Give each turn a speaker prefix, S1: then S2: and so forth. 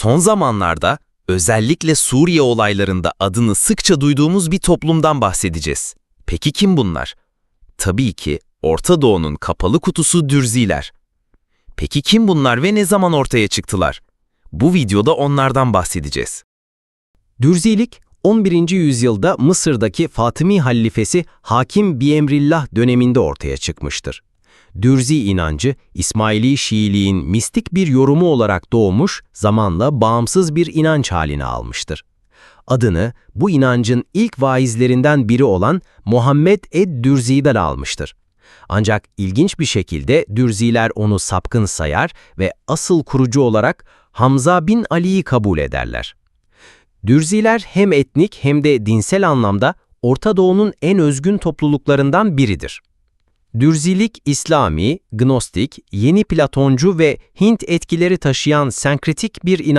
S1: Son zamanlarda özellikle Suriye olaylarında adını sıkça duyduğumuz bir toplumdan bahsedeceğiz. Peki kim bunlar? Tabii ki Orta Doğu'nun kapalı kutusu Dürziler. Peki kim bunlar ve ne zaman ortaya çıktılar? Bu videoda onlardan bahsedeceğiz.
S2: Dürzilik, 11. yüzyılda Mısır'daki Fatımi halifesi Hakim Biemrillah döneminde ortaya çıkmıştır. Dürzi inancı, İsmaili Şiiliğin mistik bir yorumu olarak doğmuş, zamanla bağımsız bir inanç haline almıştır. Adını bu inancın ilk vaizlerinden biri olan Muhammed ed-Dürzi'den almıştır. Ancak ilginç bir şekilde Dürziler onu sapkın sayar ve asıl kurucu olarak Hamza bin Ali'yi kabul ederler. Dürziler hem etnik hem de dinsel anlamda Orta Doğu'nun en özgün topluluklarından biridir. Dürzilik, İslami, Gnostik, yeni Platoncu ve Hint etkileri taşıyan senkretik bir